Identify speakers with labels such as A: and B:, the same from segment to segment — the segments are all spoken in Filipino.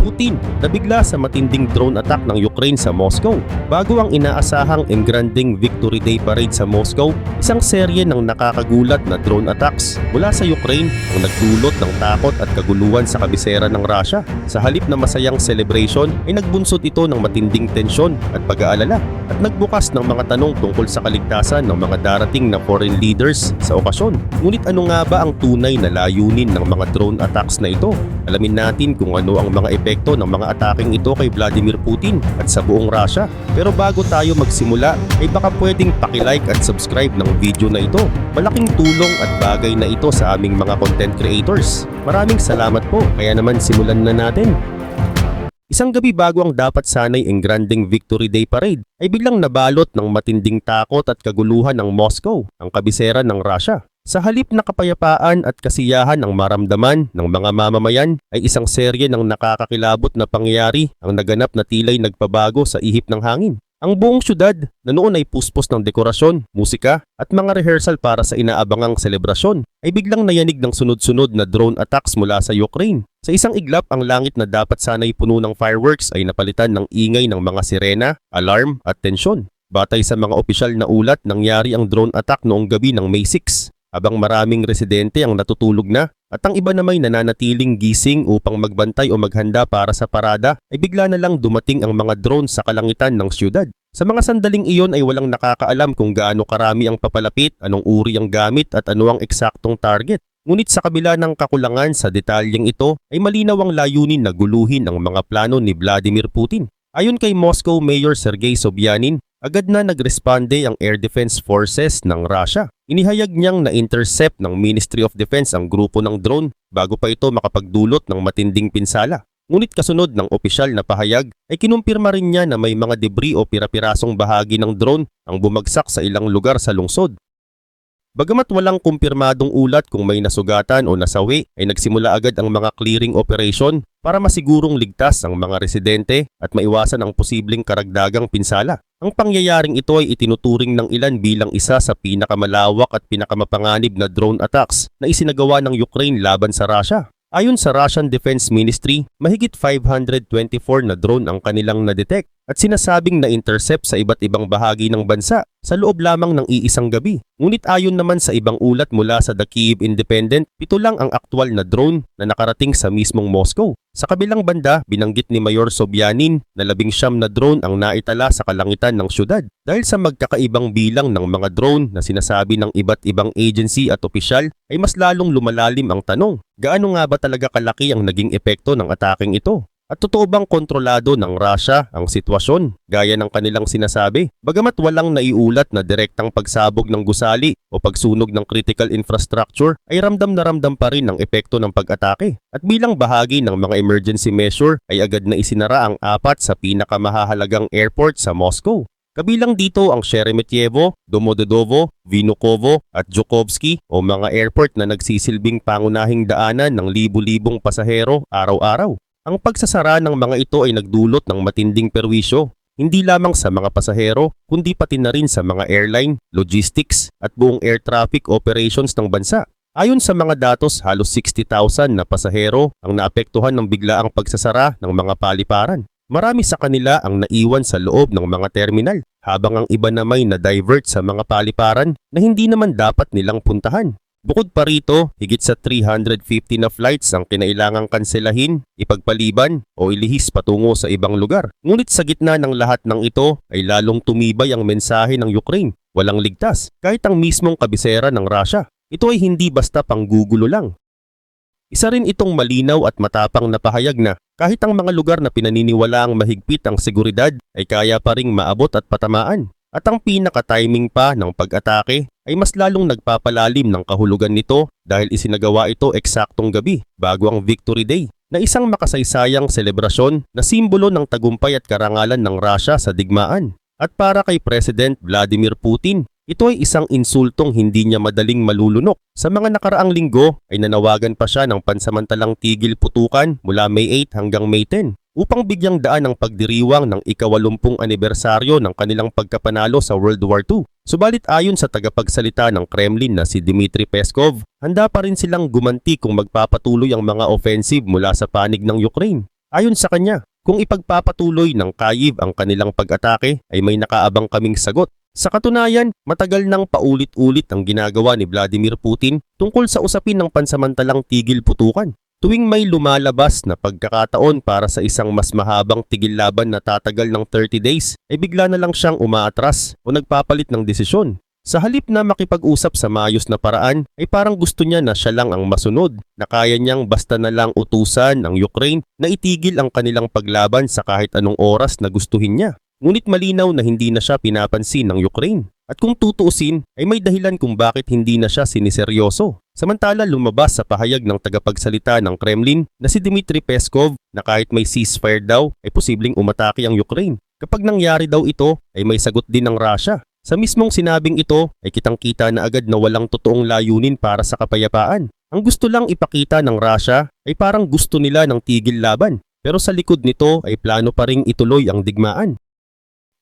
A: Putin nabigla sa matinding drone attack ng Ukraine sa Moscow. Bago ang inaasahang engranding Victory Day Parade sa Moscow, isang serye ng nakakagulat na drone attacks mula sa Ukraine ang nagdulot ng takot at kaguluhan sa kabisera ng Russia. Sa halip na masayang celebration ay nagbunsod ito ng matinding tensyon at pag-aalala at nagbukas ng mga tanong tungkol sa kaligtasan ng mga darating na foreign leaders sa okasyon. Ngunit ano nga ba ang tunay na layunin ng mga drone attacks na ito? Alamin natin kung ano ang mga epekto ng mga ataking ito kay Vladimir Putin at sa buong Russia. Pero bago tayo magsimula, ay baka pwedeng pakilike at subscribe ng video na ito. Malaking tulong at bagay na ito sa aming mga content creators. Maraming salamat po, kaya naman simulan na natin. Isang gabi bago ang dapat sanay engranding Victory Day Parade ay biglang nabalot ng matinding takot at kaguluhan ng Moscow, ang kabisera ng Russia. Sa halip na kapayapaan at kasiyahan ang maramdaman ng mga mamamayan ay isang serye ng nakakakilabot na pangyayari ang naganap na tilay nagpabago sa ihip ng hangin. Ang buong syudad na noon ay puspos ng dekorasyon, musika at mga rehearsal para sa inaabangang selebrasyon ay biglang nayanig ng sunod-sunod na drone attacks mula sa Ukraine. Sa isang iglap, ang langit na dapat sana'y puno ng fireworks ay napalitan ng ingay ng mga sirena, alarm at tensyon. Batay sa mga opisyal na ulat, nangyari ang drone attack noong gabi ng May 6 habang maraming residente ang natutulog na at ang iba namay nananatiling gising upang magbantay o maghanda para sa parada ay bigla na lang dumating ang mga drone sa kalangitan ng siyudad. Sa mga sandaling iyon ay walang nakakaalam kung gaano karami ang papalapit, anong uri ang gamit at ano ang eksaktong target. Ngunit sa kabila ng kakulangan sa detalyeng ito ay malinaw ang layunin na guluhin ang mga plano ni Vladimir Putin. Ayon kay Moscow Mayor Sergei Sobyanin, agad na nagresponde ang Air Defense Forces ng Russia. Inihayag niyang na-intercept ng Ministry of Defense ang grupo ng drone bago pa ito makapagdulot ng matinding pinsala. Ngunit kasunod ng opisyal na pahayag ay kinumpirma rin niya na may mga debris o pirapirasong bahagi ng drone ang bumagsak sa ilang lugar sa lungsod. Bagamat walang kumpirmadong ulat kung may nasugatan o nasawi, ay nagsimula agad ang mga clearing operation para masigurong ligtas ang mga residente at maiwasan ang posibleng karagdagang pinsala. Ang pangyayaring ito ay itinuturing ng ilan bilang isa sa pinakamalawak at pinakamapanganib na drone attacks na isinagawa ng Ukraine laban sa Russia. Ayon sa Russian Defense Ministry, mahigit 524 na drone ang kanilang na-detect at sinasabing na-intercept sa iba't ibang bahagi ng bansa sa loob lamang ng iisang gabi. Ngunit ayon naman sa ibang ulat mula sa The Kyiv Independent, pito lang ang aktwal na drone na nakarating sa mismong Moscow. Sa kabilang banda, binanggit ni Mayor Sobyanin na labing siyam na drone ang naitala sa kalangitan ng syudad. Dahil sa magkakaibang bilang ng mga drone na sinasabi ng iba't ibang agency at opisyal, ay mas lalong lumalalim ang tanong, gaano nga ba talaga kalaki ang naging epekto ng ataking ito? At totoo bang kontrolado ng Russia ang sitwasyon gaya ng kanilang sinasabi? Bagamat walang naiulat na direktang pagsabog ng gusali o pagsunog ng critical infrastructure ay ramdam na ramdam pa rin ang epekto ng pag-atake. At bilang bahagi ng mga emergency measure ay agad na isinara ang apat sa pinakamahahalagang airport sa Moscow. Kabilang dito ang Sheremetyevo, Domodedovo, Vnukovo at Jokovsky o mga airport na nagsisilbing pangunahing daanan ng libu-libong pasahero araw-araw. Ang pagsasara ng mga ito ay nagdulot ng matinding perwisyo, hindi lamang sa mga pasahero, kundi pati na rin sa mga airline, logistics at buong air traffic operations ng bansa. Ayon sa mga datos, halos 60,000 na pasahero ang naapektuhan ng biglaang pagsasara ng mga paliparan. Marami sa kanila ang naiwan sa loob ng mga terminal, habang ang iba na may na-divert sa mga paliparan na hindi naman dapat nilang puntahan. Bukod pa rito, higit sa 350 na flights ang kinailangang kanselahin, ipagpaliban o ilihis patungo sa ibang lugar. Ngunit sa gitna ng lahat ng ito ay lalong tumibay ang mensahe ng Ukraine. Walang ligtas, kahit ang mismong kabisera ng Russia. Ito ay hindi basta panggugulo lang. Isa rin itong malinaw at matapang na pahayag na kahit ang mga lugar na pinaniniwala ang mahigpit ang seguridad ay kaya pa ring maabot at patamaan. At ang pinaka-timing pa ng pag-atake ay mas lalong nagpapalalim ng kahulugan nito dahil isinagawa ito eksaktong gabi bago ang Victory Day na isang makasaysayang selebrasyon na simbolo ng tagumpay at karangalan ng Russia sa digmaan. At para kay President Vladimir Putin, ito ay isang insultong hindi niya madaling malulunok. Sa mga nakaraang linggo ay nanawagan pa siya ng pansamantalang tigil putukan mula May 8 hanggang May 10 upang bigyang daan ang pagdiriwang ng ikawalumpung anibersaryo ng kanilang pagkapanalo sa World War II. Subalit ayon sa tagapagsalita ng Kremlin na si Dmitry Peskov, handa pa rin silang gumanti kung magpapatuloy ang mga offensive mula sa panig ng Ukraine. Ayon sa kanya, kung ipagpapatuloy ng Kyiv ang kanilang pag-atake ay may nakaabang kaming sagot. Sa katunayan, matagal nang paulit-ulit ang ginagawa ni Vladimir Putin tungkol sa usapin ng pansamantalang tigil putukan. Tuwing may lumalabas na pagkakataon para sa isang mas mahabang tigil laban na tatagal ng 30 days, ay bigla na lang siyang umaatras o nagpapalit ng desisyon. Sa halip na makipag-usap sa maayos na paraan, ay parang gusto niya na siya lang ang masunod, na kaya niyang basta na lang utusan ang Ukraine na itigil ang kanilang paglaban sa kahit anong oras na gustuhin niya. Ngunit malinaw na hindi na siya pinapansin ng Ukraine. At kung tutuusin, ay may dahilan kung bakit hindi na siya siniseryoso. Samantala lumabas sa pahayag ng tagapagsalita ng Kremlin na si Dmitry Peskov na kahit may ceasefire daw ay posibleng umatake ang Ukraine. Kapag nangyari daw ito ay may sagot din ng Russia. Sa mismong sinabing ito ay kitang-kita na agad na walang totoong layunin para sa kapayapaan. Ang gusto lang ipakita ng Russia ay parang gusto nila ng tigil laban. Pero sa likod nito ay plano pa ring ituloy ang digmaan.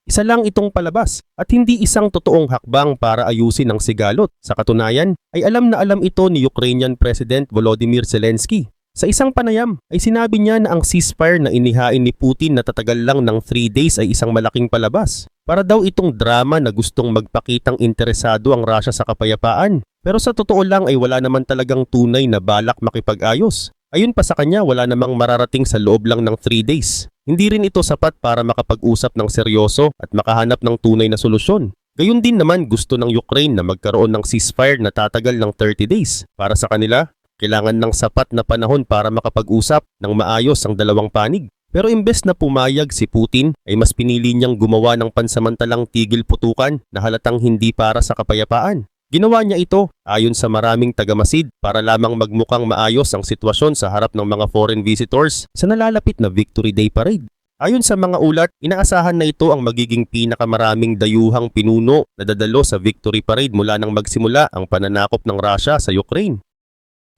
A: Isa lang itong palabas at hindi isang totoong hakbang para ayusin ang sigalot. Sa katunayan ay alam na alam ito ni Ukrainian President Volodymyr Zelensky. Sa isang panayam ay sinabi niya na ang ceasefire na inihain ni Putin na tatagal lang ng 3 days ay isang malaking palabas. Para daw itong drama na gustong magpakitang interesado ang Russia sa kapayapaan. Pero sa totoo lang ay wala naman talagang tunay na balak makipag-ayos. Ayun pa sa kanya wala namang mararating sa loob lang ng 3 days. Hindi rin ito sapat para makapag-usap ng seryoso at makahanap ng tunay na solusyon. Gayun din naman gusto ng Ukraine na magkaroon ng ceasefire na tatagal ng 30 days. Para sa kanila, kailangan ng sapat na panahon para makapag-usap ng maayos ang dalawang panig. Pero imbes na pumayag si Putin ay mas pinili niyang gumawa ng pansamantalang tigil putukan na halatang hindi para sa kapayapaan. Ginawa niya ito ayon sa maraming tagamasid para lamang magmukhang maayos ang sitwasyon sa harap ng mga foreign visitors sa nalalapit na Victory Day Parade. Ayon sa mga ulat, inaasahan na ito ang magiging pinakamaraming dayuhang pinuno na dadalo sa Victory Parade mula nang magsimula ang pananakop ng Russia sa Ukraine.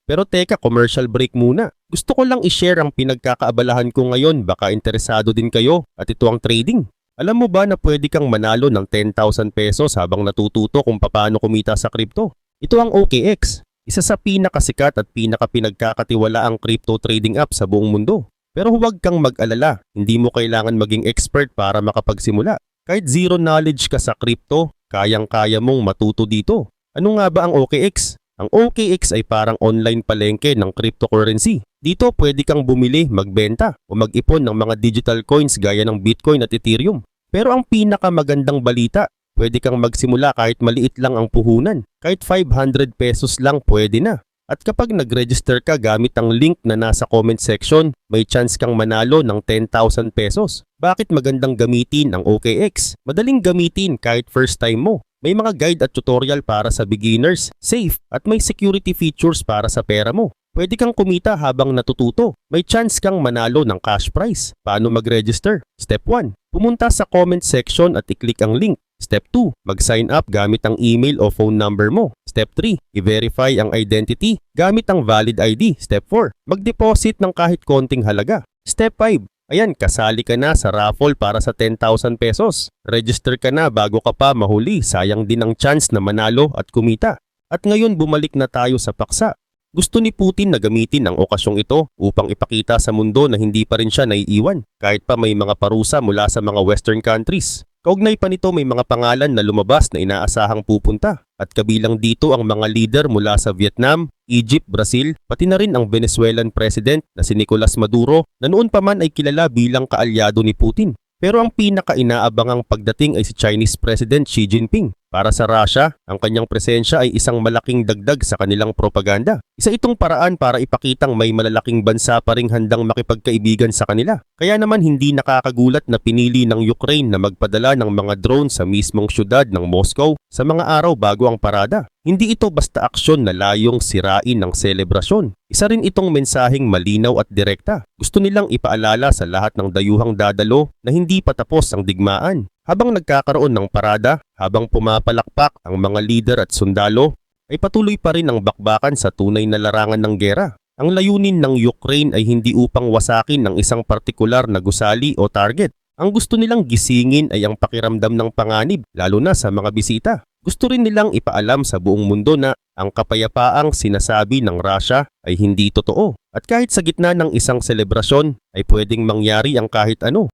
A: Pero teka, commercial break muna. Gusto ko lang i-share ang pinagkakaabalahan ko ngayon baka interesado din kayo at ito ang trading. Alam mo ba na pwede kang manalo ng 10,000 pesos habang natututo kung paano kumita sa crypto? Ito ang OKX, isa sa pinakasikat at pinakapinagkakatiwalaang crypto trading app sa buong mundo. Pero huwag kang mag-alala, hindi mo kailangan maging expert para makapagsimula. Kahit zero knowledge ka sa crypto, kayang-kaya mong matuto dito. Ano nga ba ang OKX? Ang OKX ay parang online palengke ng cryptocurrency. Dito pwede kang bumili, magbenta o mag-ipon ng mga digital coins gaya ng Bitcoin at Ethereum. Pero ang pinakamagandang balita, pwede kang magsimula kahit maliit lang ang puhunan. Kahit 500 pesos lang pwede na. At kapag nag-register ka gamit ang link na nasa comment section, may chance kang manalo ng 10,000 pesos. Bakit magandang gamitin ang OKX? Madaling gamitin kahit first time mo. May mga guide at tutorial para sa beginners, safe, at may security features para sa pera mo. Pwede kang kumita habang natututo. May chance kang manalo ng cash prize. Paano mag-register? Step 1. Pumunta sa comment section at i-click ang link. Step 2. Mag-sign up gamit ang email o phone number mo. Step 3. I-verify ang identity gamit ang valid ID. Step 4. Mag-deposit ng kahit konting halaga. Step 5. Ayan, kasali ka na sa raffle para sa 10,000 pesos. Register ka na bago ka pa mahuli. Sayang din ang chance na manalo at kumita. At ngayon bumalik na tayo sa paksa. Gusto ni Putin na gamitin ang okasyong ito upang ipakita sa mundo na hindi pa rin siya naiiwan kahit pa may mga parusa mula sa mga western countries. Kaugnay pa nito may mga pangalan na lumabas na inaasahang pupunta at kabilang dito ang mga leader mula sa Vietnam, Egypt, Brazil, pati na rin ang Venezuelan President na si Nicolas Maduro na noon pa man ay kilala bilang kaalyado ni Putin. Pero ang pinaka-inaabangang pagdating ay si Chinese President Xi Jinping. Para sa Russia, ang kanyang presensya ay isang malaking dagdag sa kanilang propaganda. Isa itong paraan para ipakitang may malalaking bansa pa ring handang makipagkaibigan sa kanila. Kaya naman hindi nakakagulat na pinili ng Ukraine na magpadala ng mga drone sa mismong syudad ng Moscow sa mga araw bago ang parada. Hindi ito basta aksyon na layong sirain ng selebrasyon. Isa rin itong mensaheng malinaw at direkta. Gusto nilang ipaalala sa lahat ng dayuhang dadalo na hindi pa tapos ang digmaan. Habang nagkakaroon ng parada, habang pumapalakpak ang mga lider at sundalo, ay patuloy pa rin ang bakbakan sa tunay na larangan ng gera. Ang layunin ng Ukraine ay hindi upang wasakin ng isang partikular na gusali o target. Ang gusto nilang gisingin ay ang pakiramdam ng panganib, lalo na sa mga bisita. Gusto rin nilang ipaalam sa buong mundo na ang kapayapaang sinasabi ng Russia ay hindi totoo. At kahit sa gitna ng isang selebrasyon ay pwedeng mangyari ang kahit ano.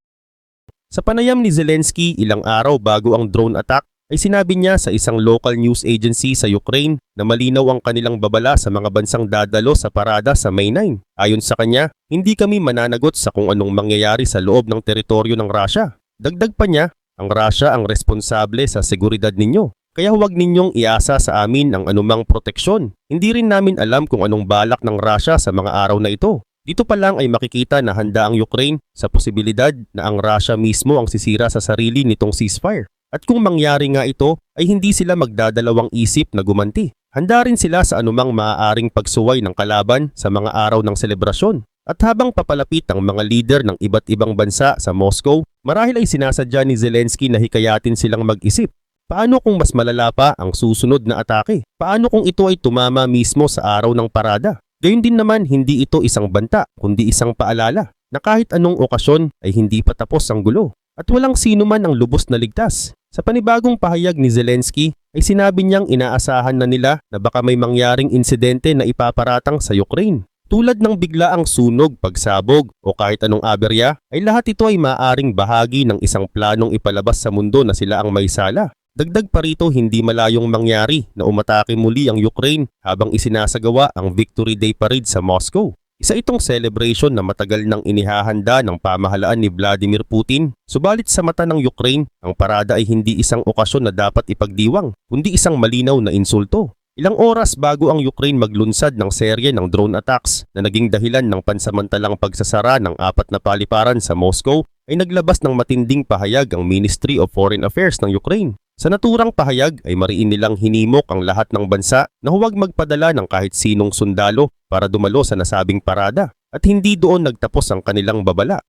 A: Sa panayam ni Zelensky ilang araw bago ang drone attack ay sinabi niya sa isang local news agency sa Ukraine na malinaw ang kanilang babala sa mga bansang dadalo sa parada sa May 9. Ayon sa kanya, hindi kami mananagot sa kung anong mangyayari sa loob ng teritoryo ng Russia. Dagdag pa niya, ang Russia ang responsable sa seguridad ninyo. Kaya huwag ninyong iasa sa amin ang anumang proteksyon. Hindi rin namin alam kung anong balak ng Russia sa mga araw na ito. Dito pa lang ay makikita na handa ang Ukraine sa posibilidad na ang Russia mismo ang sisira sa sarili nitong ceasefire. At kung mangyari nga ito, ay hindi sila magdadalawang isip na gumanti. Handa rin sila sa anumang maaaring pagsuway ng kalaban sa mga araw ng selebrasyon. At habang papalapit ang mga leader ng iba't ibang bansa sa Moscow, marahil ay sinasadya ni Zelensky na hikayatin silang mag-isip. Paano kung mas malala pa ang susunod na atake? Paano kung ito ay tumama mismo sa araw ng parada? Gayun din naman hindi ito isang banta kundi isang paalala na kahit anong okasyon ay hindi pa tapos ang gulo at walang sino man ang lubos na ligtas. Sa panibagong pahayag ni Zelensky ay sinabi niyang inaasahan na nila na baka may mangyaring insidente na ipaparatang sa Ukraine. Tulad ng biglaang sunog, pagsabog o kahit anong aberya ay lahat ito ay maaring bahagi ng isang planong ipalabas sa mundo na sila ang may sala. Dagdag pa rito hindi malayong mangyari na umatake muli ang Ukraine habang isinasagawa ang Victory Day Parade sa Moscow. Isa itong celebration na matagal nang inihahanda ng pamahalaan ni Vladimir Putin. Subalit sa mata ng Ukraine, ang parada ay hindi isang okasyon na dapat ipagdiwang, kundi isang malinaw na insulto. Ilang oras bago ang Ukraine maglunsad ng serye ng drone attacks na naging dahilan ng pansamantalang pagsasara ng apat na paliparan sa Moscow ay naglabas ng matinding pahayag ang Ministry of Foreign Affairs ng Ukraine. Sa naturang pahayag ay mariin nilang hinimok ang lahat ng bansa na huwag magpadala ng kahit sinong sundalo para dumalo sa nasabing parada at hindi doon nagtapos ang kanilang babala.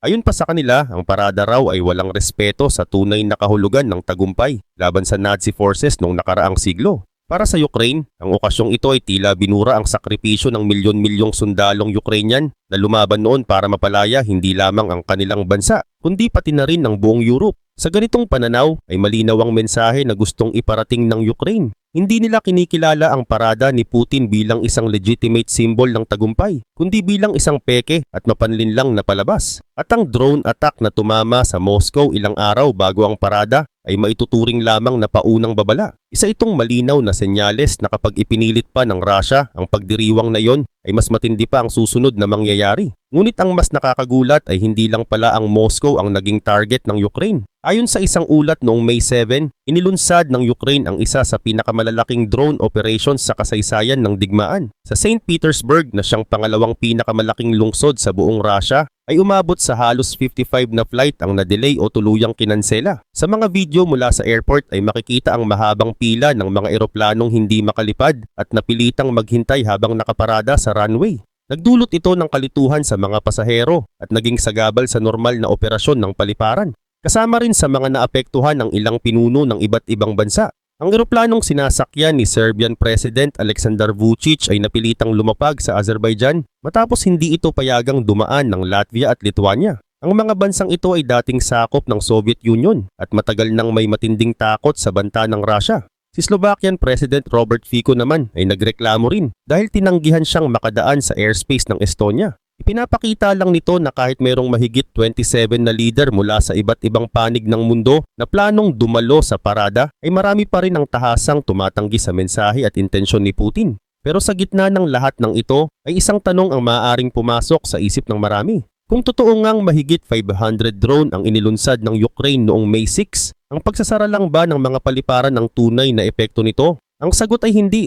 A: Ayon pa sa kanila, ang parada raw ay walang respeto sa tunay na kahulugan ng tagumpay laban sa Nazi forces noong nakaraang siglo. Para sa Ukraine, ang okasyong ito ay tila binura ang sakripisyo ng milyon-milyong sundalong Ukrainian na lumaban noon para mapalaya hindi lamang ang kanilang bansa, kundi pati na rin ng buong Europe. Sa ganitong pananaw ay malinaw ang mensahe na gustong iparating ng Ukraine. Hindi nila kinikilala ang parada ni Putin bilang isang legitimate symbol ng tagumpay, kundi bilang isang peke at mapanlinlang na palabas. At ang drone attack na tumama sa Moscow ilang araw bago ang parada ay maituturing lamang na paunang babala. Isa itong malinaw na senyales na kapag ipinilit pa ng Russia ang pagdiriwang na iyon ay mas matindi pa ang susunod na mangyayari. Ngunit ang mas nakakagulat ay hindi lang pala ang Moscow ang naging target ng Ukraine. Ayon sa isang ulat noong May 7, inilunsad ng Ukraine ang isa sa pinakamalalaking drone operations sa kasaysayan ng digmaan. Sa St. Petersburg na siyang pangalawang pinakamalaking lungsod sa buong Russia, ay umabot sa halos 55 na flight ang na-delay o tuluyang kinansela. Sa mga video mula sa airport ay makikita ang mahabang pila ng mga eroplanong hindi makalipad at napilitang maghintay habang nakaparada sa runway. Nagdulot ito ng kalituhan sa mga pasahero at naging sagabal sa normal na operasyon ng paliparan. Kasama rin sa mga naapektuhan ang ilang pinuno ng iba't ibang bansa. Ang eroplanong sinasakyan ni Serbian President Alexander Vucic ay napilitang lumapag sa Azerbaijan matapos hindi ito payagang dumaan ng Latvia at Lithuania. Ang mga bansang ito ay dating sakop ng Soviet Union at matagal nang may matinding takot sa banta ng Russia. Si Slovakian President Robert Fico naman ay nagreklamo rin dahil tinanggihan siyang makadaan sa airspace ng Estonia. Ipinapakita lang nito na kahit mayroong mahigit 27 na leader mula sa iba't ibang panig ng mundo na planong dumalo sa parada ay marami pa rin ang tahasang tumatanggi sa mensahe at intensyon ni Putin. Pero sa gitna ng lahat ng ito ay isang tanong ang maaaring pumasok sa isip ng marami. Kung totoo ngang mahigit 500 drone ang inilunsad ng Ukraine noong May 6, ang pagsasara lang ba ng mga paliparan ang tunay na epekto nito? Ang sagot ay hindi.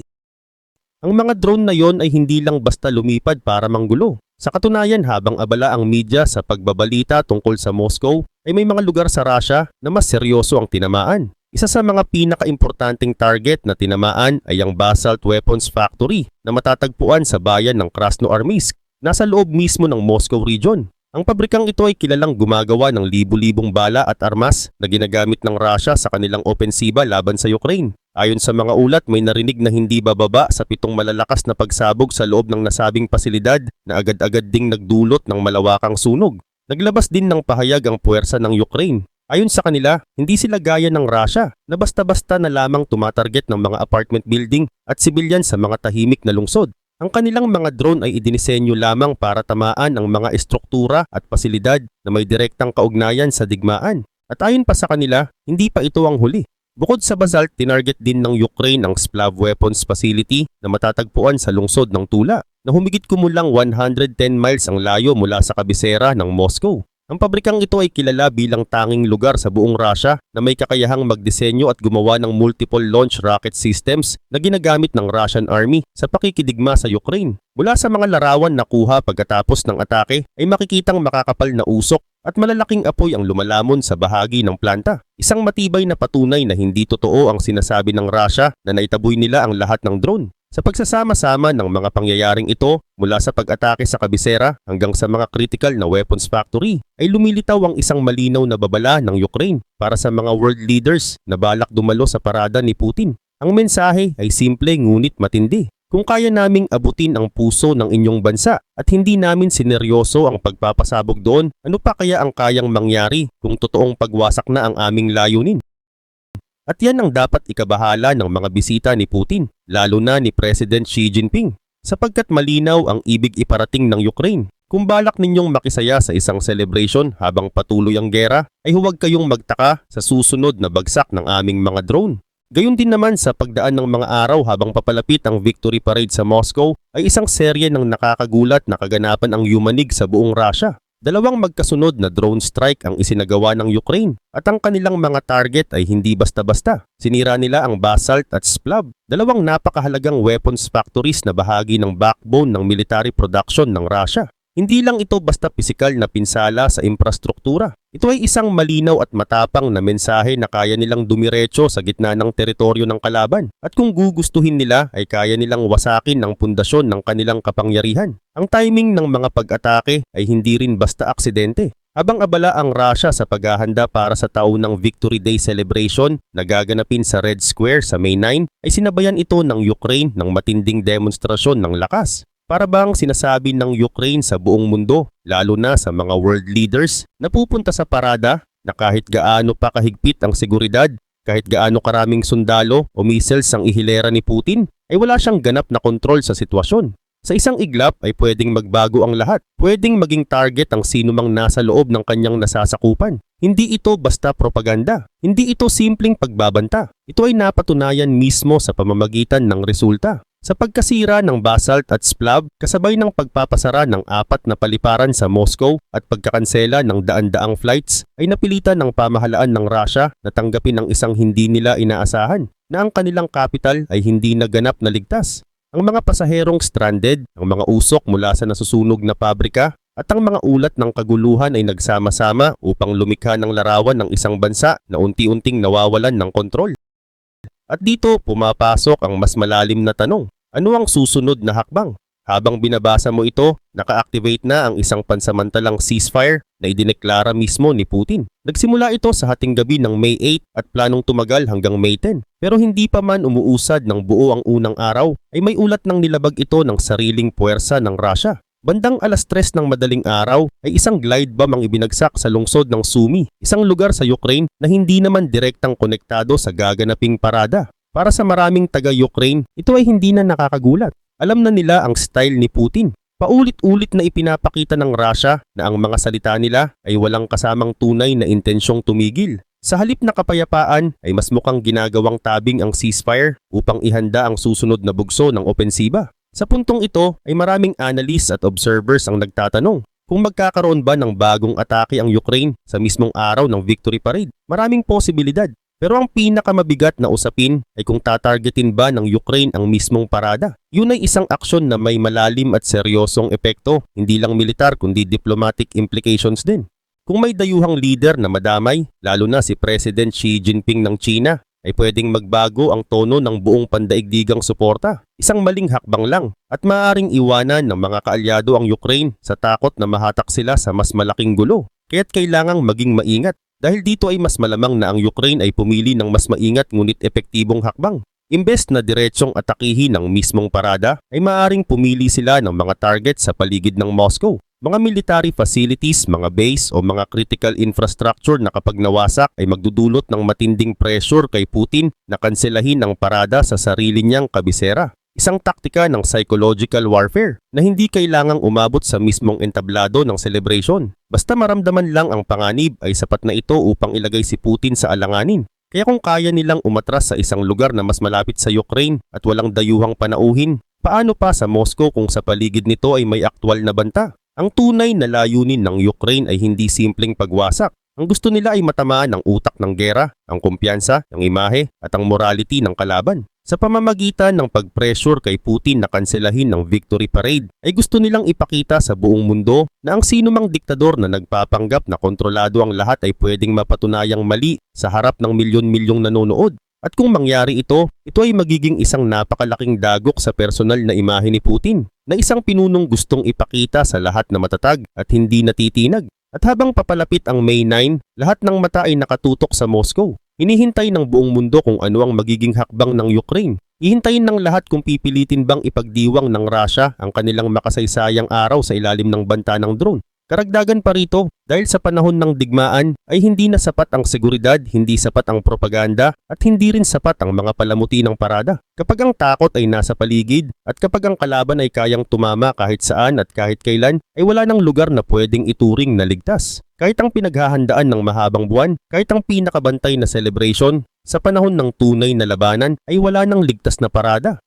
A: Ang mga drone na yon ay hindi lang basta lumipad para manggulo. Sa katunayan habang abala ang media sa pagbabalita tungkol sa Moscow, ay may mga lugar sa Russia na mas seryoso ang tinamaan. Isa sa mga pinakaimportanteng target na tinamaan ay ang Basalt Weapons Factory na matatagpuan sa bayan ng Krasnoarmysk, nasa loob mismo ng Moscow region. Ang pabrikang ito ay kilalang gumagawa ng libu-libong bala at armas na ginagamit ng Russia sa kanilang opensiba laban sa Ukraine. Ayon sa mga ulat, may narinig na hindi bababa sa pitong malalakas na pagsabog sa loob ng nasabing pasilidad na agad-agad ding nagdulot ng malawakang sunog. Naglabas din ng pahayag ang puwersa ng Ukraine. Ayon sa kanila, hindi sila gaya ng Russia na basta-basta na lamang tumatarget ng mga apartment building at sibilyan sa mga tahimik na lungsod. Ang kanilang mga drone ay idinisenyo lamang para tamaan ang mga estruktura at pasilidad na may direktang kaugnayan sa digmaan. At ayon pa sa kanila, hindi pa ito ang huli. Bukod sa Basalt, tinarget din ng Ukraine ang Splav Weapons Facility na matatagpuan sa lungsod ng Tula na humigit kumulang 110 miles ang layo mula sa kabisera ng Moscow. Ang pabrikang ito ay kilala bilang tanging lugar sa buong Russia na may kakayahang magdisenyo at gumawa ng multiple launch rocket systems na ginagamit ng Russian Army sa pakikidigma sa Ukraine. Mula sa mga larawan na kuha pagkatapos ng atake ay makikitang makakapal na usok at malalaking apoy ang lumalamon sa bahagi ng planta. Isang matibay na patunay na hindi totoo ang sinasabi ng Russia na naitaboy nila ang lahat ng drone. Sa pagsasama-sama ng mga pangyayaring ito mula sa pag-atake sa kabisera hanggang sa mga critical na weapons factory ay lumilitaw ang isang malinaw na babala ng Ukraine para sa mga world leaders na balak dumalo sa parada ni Putin. Ang mensahe ay simple ngunit matindi. Kung kaya naming abutin ang puso ng inyong bansa at hindi namin sineryoso ang pagpapasabog doon, ano pa kaya ang kayang mangyari kung totoong pagwasak na ang aming layunin? At yan ang dapat ikabahala ng mga bisita ni Putin, lalo na ni President Xi Jinping, sapagkat malinaw ang ibig iparating ng Ukraine. Kung balak ninyong makisaya sa isang celebration habang patuloy ang gera, ay huwag kayong magtaka sa susunod na bagsak ng aming mga drone. Gayun din naman sa pagdaan ng mga araw habang papalapit ang victory parade sa Moscow ay isang serye ng nakakagulat na kaganapan ang yumanig sa buong Russia. Dalawang magkasunod na drone strike ang isinagawa ng Ukraine at ang kanilang mga target ay hindi basta-basta. Sinira nila ang Basalt at Splav, dalawang napakahalagang weapons factories na bahagi ng backbone ng military production ng Russia. Hindi lang ito basta pisikal na pinsala sa infrastruktura. Ito ay isang malinaw at matapang na mensahe na kaya nilang dumiretso sa gitna ng teritoryo ng kalaban. At kung gugustuhin nila ay kaya nilang wasakin ang pundasyon ng kanilang kapangyarihan. Ang timing ng mga pag-atake ay hindi rin basta aksidente. Habang abala ang Russia sa paghahanda para sa taunang Victory Day celebration na gaganapin sa Red Square sa May 9, ay sinabayan ito ng Ukraine ng matinding demonstrasyon ng lakas. Para bang sinasabi ng Ukraine sa buong mundo, lalo na sa mga world leaders, na pupunta sa parada na kahit gaano pa kahigpit ang seguridad, kahit gaano karaming sundalo o missiles ang ihilera ni Putin, ay wala siyang ganap na kontrol sa sitwasyon. Sa isang iglap ay pwedeng magbago ang lahat. Pwedeng maging target ang sino mang nasa loob ng kanyang nasasakupan. Hindi ito basta propaganda. Hindi ito simpleng pagbabanta. Ito ay napatunayan mismo sa pamamagitan ng resulta. Sa pagkasira ng Basalt at Splav, kasabay ng pagpapasara ng apat na paliparan sa Moscow at pagkakansela ng daan-daang flights, ay napilitan ng pamahalaan ng Russia na tanggapin ang isang hindi nila inaasahan na ang kanilang capital ay hindi naganap na ligtas. Ang mga pasaherong stranded, ang mga usok mula sa nasusunog na pabrika, at ang mga ulat ng kaguluhan ay nagsama-sama upang lumikha ng larawan ng isang bansa na unti-unting nawawalan ng kontrol. At dito pumapasok ang mas malalim na tanong. Ano ang susunod na hakbang? Habang binabasa mo ito, naka-activate na ang isang pansamantalang ceasefire na idineklara mismo ni Putin. Nagsimula ito sa hating gabi ng May 8 at planong tumagal hanggang May 10. Pero hindi pa man umuusad ng buo ang unang araw, ay may ulat ng nilabag ito ng sariling puwersa ng Russia. Bandang alas 3 ng madaling araw ay isang glide bomb ang ibinagsak sa lungsod ng Sumy, isang lugar sa Ukraine na hindi naman direktang konektado sa gaganaping parada. Para sa maraming taga-Ukraine, ito ay hindi na nakakagulat. Alam na nila ang style ni Putin. Paulit-ulit na ipinapakita ng Russia na ang mga salita nila ay walang kasamang tunay na intensyong tumigil. Sa halip na kapayapaan ay mas mukhang ginagawang tabing ang ceasefire upang ihanda ang susunod na bugso ng opensiba. Sa puntong ito ay maraming analysts at observers ang nagtatanong kung magkakaroon ba ng bagong atake ang Ukraine sa mismong araw ng victory parade. Maraming posibilidad pero ang pinakamabigat na usapin ay kung tatargetin ba ng Ukraine ang mismong parada. Yun ay isang aksyon na may malalim at seryosong epekto, hindi lang militar kundi diplomatic implications din. Kung may dayuhang leader na madamay, lalo na si President Xi Jinping ng China, ay pwedeng magbago ang tono ng buong pandaigdigang suporta. Isang maling hakbang lang at maaaring iwanan ng mga kaalyado ang Ukraine sa takot na mahatak sila sa mas malaking gulo. Kaya't kailangang maging maingat dahil dito ay mas malamang na ang Ukraine ay pumili ng mas maingat ngunit epektibong hakbang. Imbes na diretsong atakihin ng mismong parada, ay maaring pumili sila ng mga target sa paligid ng Moscow. Mga military facilities, mga base o mga critical infrastructure na kapag nawasak ay magdudulot ng matinding pressure kay Putin na kanselahin ang parada sa sarili niyang kabisera. isang taktika ng psychological warfare na hindi kailangang umabot sa mismong entablado ng celebration. Basta maramdaman lang ang panganib ay sapat na ito upang ilagay si Putin sa alanganin. Kaya kung kaya nilang umatras sa isang lugar na mas malapit sa Ukraine at walang dayuhang panauhin, paano pa sa Moscow kung sa paligid nito ay may aktwal na banta? Ang tunay na layunin ng Ukraine ay hindi simpleng pagwasak. Ang gusto nila ay matamaan ang utak ng gera, ang kumpiyansa, ang imahe at ang morality ng kalaban. Sa pamamagitan ng pag-pressure kay Putin na kanselahin ng victory parade, ay gusto nilang ipakita sa buong mundo na ang sino mang diktador na nagpapanggap na kontrolado ang lahat ay pwedeng mapatunayang mali sa harap ng milyon-milyong nanonood. At kung mangyari ito, ito ay magiging isang napakalaking dagok sa personal na imahe ni Putin na isang pinunong gustong ipakita sa lahat na matatag at hindi natitinag. At habang papalapit ang May 9, lahat ng mata ay nakatutok sa Moscow. Hinihintay ng buong mundo kung ano ang magiging hakbang ng Ukraine. Ihintayin ng lahat kung pipilitin bang ipagdiwang ng Russia ang kanilang makasaysayang araw sa ilalim ng banta ng drone. Karagdagan pa rito, dahil sa panahon ng digmaan ay hindi na sapat ang seguridad, hindi sapat ang propaganda at hindi rin sapat ang mga palamuti ng parada. Kapag ang takot ay nasa paligid at kapag ang kalaban ay kayang tumama kahit saan at kahit kailan ay wala nang lugar na pwedeng ituring na ligtas. Kahit ang pinaghahandaan ng mahabang buwan, kahit ang pinakabantay na celebration, sa panahon ng tunay na labanan ay wala nang ligtas na parada.